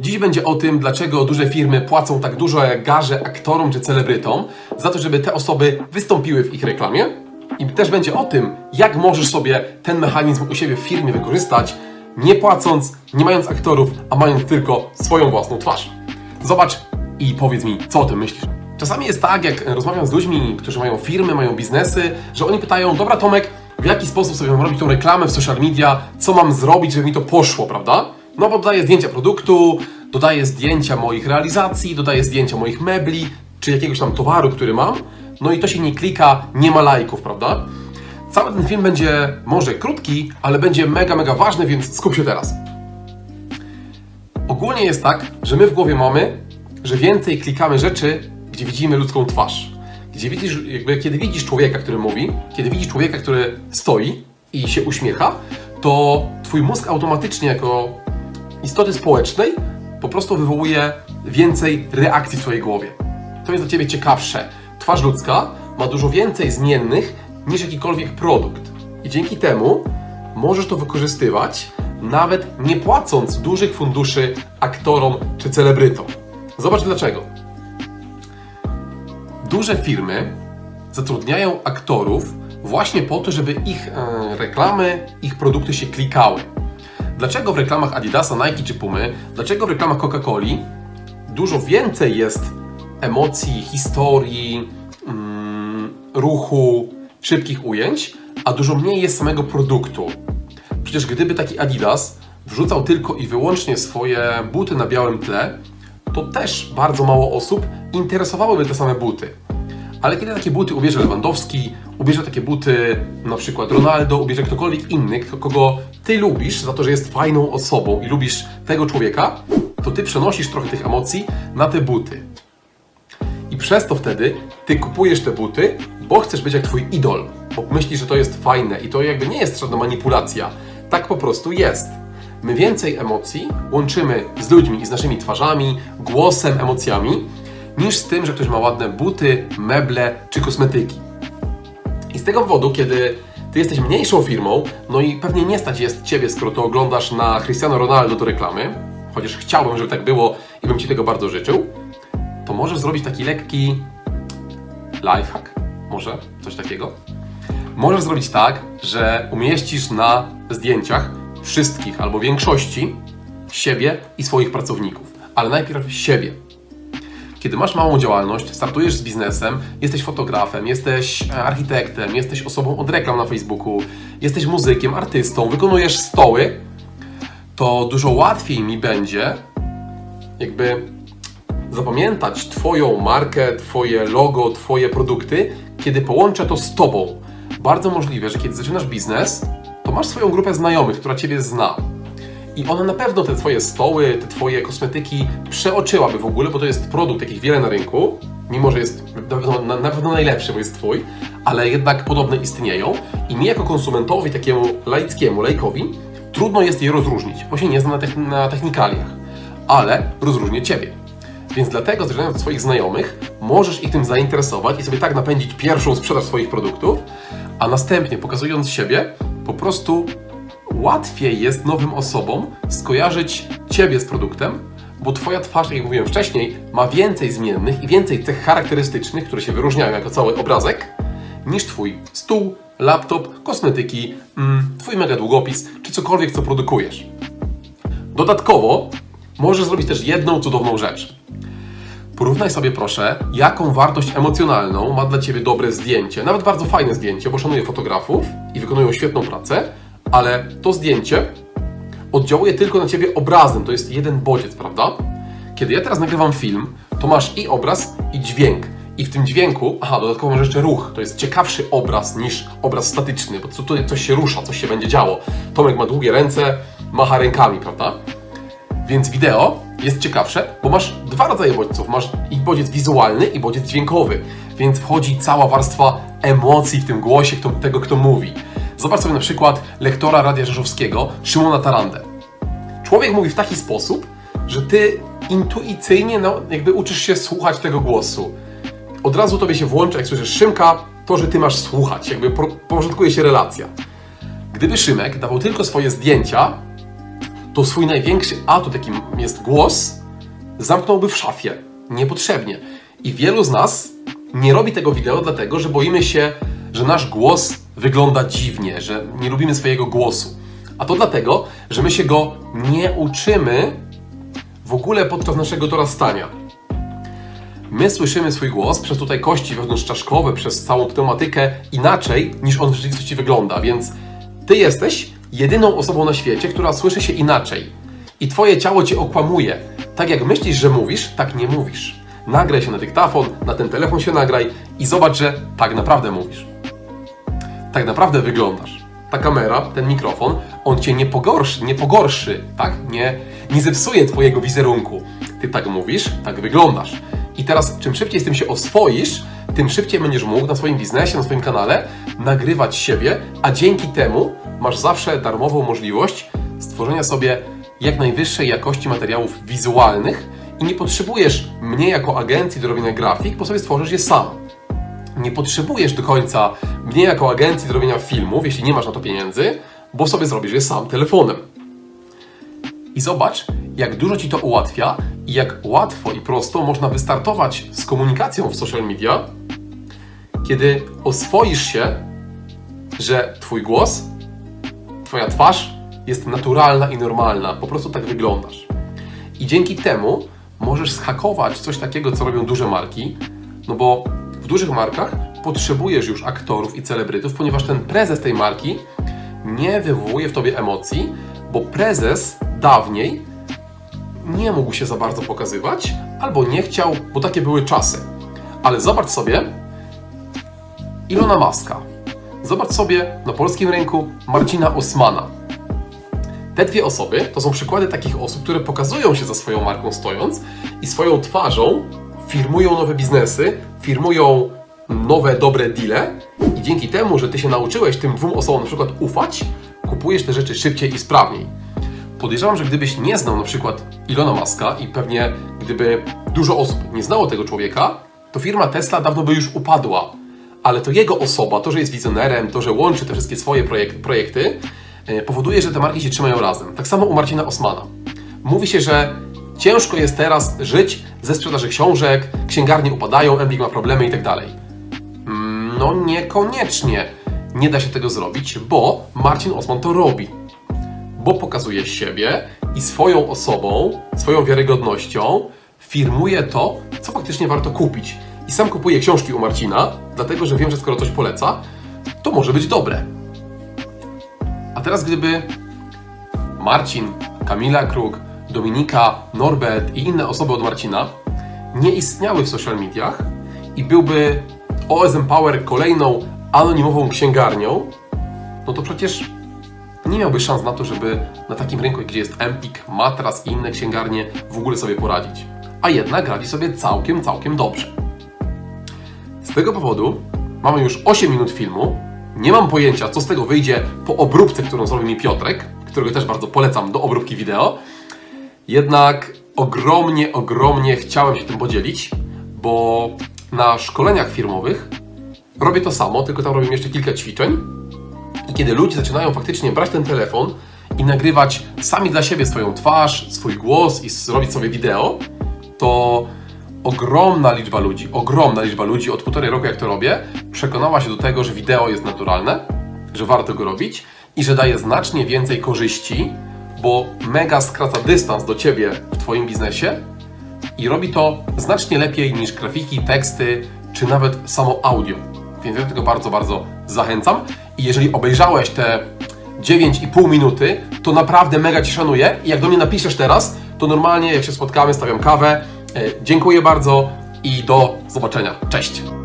Dziś będzie o tym, dlaczego duże firmy płacą tak duże garze aktorom czy celebrytom za to, żeby te osoby wystąpiły w ich reklamie. I też będzie o tym, jak możesz sobie ten mechanizm u siebie w firmie wykorzystać, nie płacąc, nie mając aktorów, a mając tylko swoją własną twarz. Zobacz i powiedz mi, co o tym myślisz. Czasami jest tak, jak rozmawiam z ludźmi, którzy mają firmy, mają biznesy, że oni pytają, dobra Tomek, w jaki sposób sobie mam robić tą reklamę w social media, co mam zrobić, żeby mi to poszło, prawda? No bo dodaję zdjęcia produktu, dodaję zdjęcia moich realizacji, dodaję zdjęcia moich mebli, czy jakiegoś tam towaru, który mam, no i to się nie klika, nie ma lajków, prawda? Cały ten film będzie może krótki, ale będzie mega, mega ważny, więc skup się teraz. Ogólnie jest tak, że my w głowie mamy, że więcej klikamy rzeczy, gdzie widzimy ludzką twarz. Gdzie widzisz, jakby kiedy widzisz człowieka, który mówi, kiedy widzisz człowieka, który stoi i się uśmiecha, to twój mózg automatycznie jako istoty społecznej po prostu wywołuje więcej reakcji w twojej głowie. To jest dla ciebie ciekawsze. Twarz ludzka ma dużo więcej zmiennych niż jakikolwiek produkt. I dzięki temu możesz to wykorzystywać, nawet nie płacąc dużych funduszy aktorom czy celebrytom. Zobacz dlaczego. Duże firmy zatrudniają aktorów właśnie po to, żeby ich e, reklamy, ich produkty się klikały. Dlaczego w reklamach Adidasa, Nike czy Pumy, dlaczego w reklamach Coca-Coli dużo więcej jest emocji, historii, mm, ruchu, szybkich ujęć, a dużo mniej jest samego produktu? Przecież gdyby taki Adidas wrzucał tylko i wyłącznie swoje buty na białym tle, to też bardzo mało osób interesowałyby te same buty. Ale kiedy takie buty ubierze Lewandowski, ubierze takie buty na przykład Ronaldo, ubierze ktokolwiek inny, kogo ty lubisz za to, że jest fajną osobą i lubisz tego człowieka, to ty przenosisz trochę tych emocji na te buty. I przez to wtedy ty kupujesz te buty, bo chcesz być jak twój idol, bo myślisz, że to jest fajne i to jakby nie jest żadna manipulacja. Tak po prostu jest. My więcej emocji łączymy z ludźmi i z naszymi twarzami, głosem, emocjami, niż z tym, że ktoś ma ładne buty, meble czy kosmetyki. I z tego powodu, kiedy ty jesteś mniejszą firmą, no i pewnie nie stać jest ciebie, skoro to oglądasz na Cristiano Ronaldo do reklamy, chociaż chciałbym, żeby tak było i bym ci tego bardzo życzył, to możesz zrobić taki lekki lifehack, może coś takiego. Możesz zrobić tak, że umieścisz na zdjęciach wszystkich albo większości siebie i swoich pracowników, ale najpierw siebie. Kiedy masz małą działalność, startujesz z biznesem, jesteś fotografem, jesteś e, architektem, jesteś osobą od reklam na Facebooku, jesteś muzykiem, artystą, wykonujesz stoły, to dużo łatwiej mi będzie jakby zapamiętać Twoją markę, Twoje logo, Twoje produkty, kiedy połączę to z Tobą. Bardzo możliwe, że kiedy zaczynasz biznes, to masz swoją grupę znajomych, która Ciebie zna. I ona na pewno te Twoje stoły, te Twoje kosmetyki przeoczyłaby w ogóle, bo to jest produkt, jakich wiele na rynku, mimo że jest na pewno, na, pewno najlepszy, bo jest Twój, ale jednak podobne istnieją. I mi jako konsumentowi, takiemu laickiemu, lajkowi, trudno jest je rozróżnić, bo się nie znam na, techn- na technikaliach. Ale rozróżnię Ciebie. Więc dlatego, zaczynając od swoich znajomych, możesz ich tym zainteresować i sobie tak napędzić pierwszą sprzedaż swoich produktów, a następnie pokazując siebie, po prostu łatwiej jest nowym osobom skojarzyć Ciebie z produktem, bo Twoja twarz, jak mówiłem wcześniej, ma więcej zmiennych i więcej cech charakterystycznych, które się wyróżniają jako cały obrazek, niż Twój stół, laptop, kosmetyki, mm, Twój mega długopis, czy cokolwiek, co produkujesz. Dodatkowo możesz zrobić też jedną cudowną rzecz. Porównaj sobie proszę, jaką wartość emocjonalną ma dla Ciebie dobre zdjęcie, nawet bardzo fajne zdjęcie, bo szanuję fotografów i wykonują świetną pracę, ale to zdjęcie oddziałuje tylko na Ciebie obrazem, to jest jeden bodziec, prawda? Kiedy ja teraz nagrywam film, to masz i obraz, i dźwięk. I w tym dźwięku, aha, dodatkowo masz jeszcze ruch, to jest ciekawszy obraz niż obraz statyczny, bo tutaj coś się rusza, coś się będzie działo. Tomek ma długie ręce, macha rękami, prawda? Więc wideo jest ciekawsze, bo masz dwa rodzaje bodźców. Masz i bodziec wizualny, i bodziec dźwiękowy. Więc wchodzi cała warstwa emocji w tym głosie kto, tego, kto mówi. Zobacz sobie na przykład lektora Radia Rzeszowskiego, Szymona Tarandę. Człowiek mówi w taki sposób, że ty intuicyjnie no, jakby uczysz się słuchać tego głosu. Od razu tobie się włącza, jak słyszysz Szymka, to, że ty masz słuchać. Jakby por- porządkuje się relacja. Gdyby Szymek dawał tylko swoje zdjęcia, to swój największy atut, jakim jest głos, zamknąłby w szafie. Niepotrzebnie. I wielu z nas nie robi tego wideo dlatego, że boimy się, że nasz głos wygląda dziwnie, że nie lubimy swojego głosu. A to dlatego, że my się go nie uczymy w ogóle podczas naszego dorastania. My słyszymy swój głos przez tutaj kości wewnątrzczaszkowe, przez całą pneumatykę inaczej niż on w rzeczywistości wygląda, więc ty jesteś jedyną osobą na świecie, która słyszy się inaczej. I twoje ciało cię okłamuje. Tak jak myślisz, że mówisz, tak nie mówisz. Nagraj się na dyktafon, na ten telefon się nagraj i zobacz, że tak naprawdę mówisz. Tak naprawdę wyglądasz. Ta kamera, ten mikrofon, on cię nie pogorszy, nie pogorszy, tak? Nie, nie zepsuje twojego wizerunku. Ty tak mówisz, tak wyglądasz. I teraz, czym szybciej z tym się oswoisz, tym szybciej będziesz mógł na swoim biznesie, na swoim kanale nagrywać siebie, a dzięki temu masz zawsze darmową możliwość stworzenia sobie jak najwyższej jakości materiałów wizualnych i nie potrzebujesz mnie jako agencji do robienia grafik, bo sobie stworzysz je sam. Nie potrzebujesz do końca mnie jako agencji do robienia filmów, jeśli nie masz na to pieniędzy, bo sobie zrobisz je sam telefonem. I zobacz, jak dużo ci to ułatwia i jak łatwo i prosto można wystartować z komunikacją w social media, kiedy oswoisz się, że Twój głos, Twoja twarz jest naturalna i normalna, po prostu tak wyglądasz. I dzięki temu możesz zhakować coś takiego, co robią duże marki, no bo w dużych markach potrzebujesz już aktorów i celebrytów, ponieważ ten prezes tej marki nie wywołuje w tobie emocji, bo prezes dawniej nie mógł się za bardzo pokazywać, albo nie chciał, bo takie były czasy. Ale zobacz sobie Ilona Maska. Zobacz sobie na polskim rynku Marcina Osmana. Te dwie osoby to są przykłady takich osób, które pokazują się za swoją marką stojąc i swoją twarzą firmują nowe biznesy, firmują nowe, dobre deale i dzięki temu, że ty się nauczyłeś tym dwóm osobom na przykład ufać, kupujesz te rzeczy szybciej i sprawniej. Podejrzewam, że gdybyś nie znał na przykład Ilona Maska i pewnie gdyby dużo osób nie znało tego człowieka, to firma Tesla dawno by już upadła. Ale to jego osoba, to, że jest wizjonerem, to, że łączy te wszystkie swoje projek- projekty, e, powoduje, że te marki się trzymają razem. Tak samo u Marcina Osmana. Mówi się, że ciężko jest teraz żyć ze sprzedaży książek, księgarnie upadają, Empik ma problemy i tak. Mm, No niekoniecznie nie da się tego zrobić, bo Marcin Osman to robi. Bo pokazuje siebie i swoją osobą, swoją wiarygodnością firmuje to, co faktycznie warto kupić. I sam kupuję książki u Marcina, dlatego że wiem, że skoro coś poleca, to może być dobre. A teraz gdyby Marcin, Kamila Kruk, Dominika, Norbert i inne osoby od Marcina nie istniały w social mediach i byłby OSM Power kolejną anonimową księgarnią, no to przecież nie miałby szans na to, żeby na takim rynku, gdzie jest Empik, Matras i inne księgarnie w ogóle sobie poradzić. A jednak radzi sobie całkiem, całkiem dobrze. Z tego powodu mamy już 8 minut filmu. Nie mam pojęcia, co z tego wyjdzie po obróbce, którą zrobił mi Piotrek, którego też bardzo polecam do obróbki wideo. Jednak ogromnie, ogromnie chciałem się tym podzielić, bo na szkoleniach firmowych robię to samo, tylko tam robię jeszcze kilka ćwiczeń. I kiedy ludzie zaczynają faktycznie brać ten telefon i nagrywać sami dla siebie swoją twarz, swój głos i zrobić sobie wideo, to ogromna liczba ludzi, ogromna liczba ludzi od półtorej roku jak to robię, przekonała się do tego, że wideo jest naturalne, że warto go robić i że daje znacznie więcej korzyści, bo mega skraca dystans do Ciebie w Twoim biznesie i robi to znacznie lepiej niż grafiki, teksty, czy nawet samo audio. Więc ja tego bardzo, bardzo zachęcam. I jeżeli obejrzałeś te 9,5 minuty, to naprawdę mega Ci szanuję. I jak do mnie napiszesz teraz, to normalnie jak się spotkamy, stawiam kawę. E, Dziękuję bardzo i do zobaczenia. Cześć!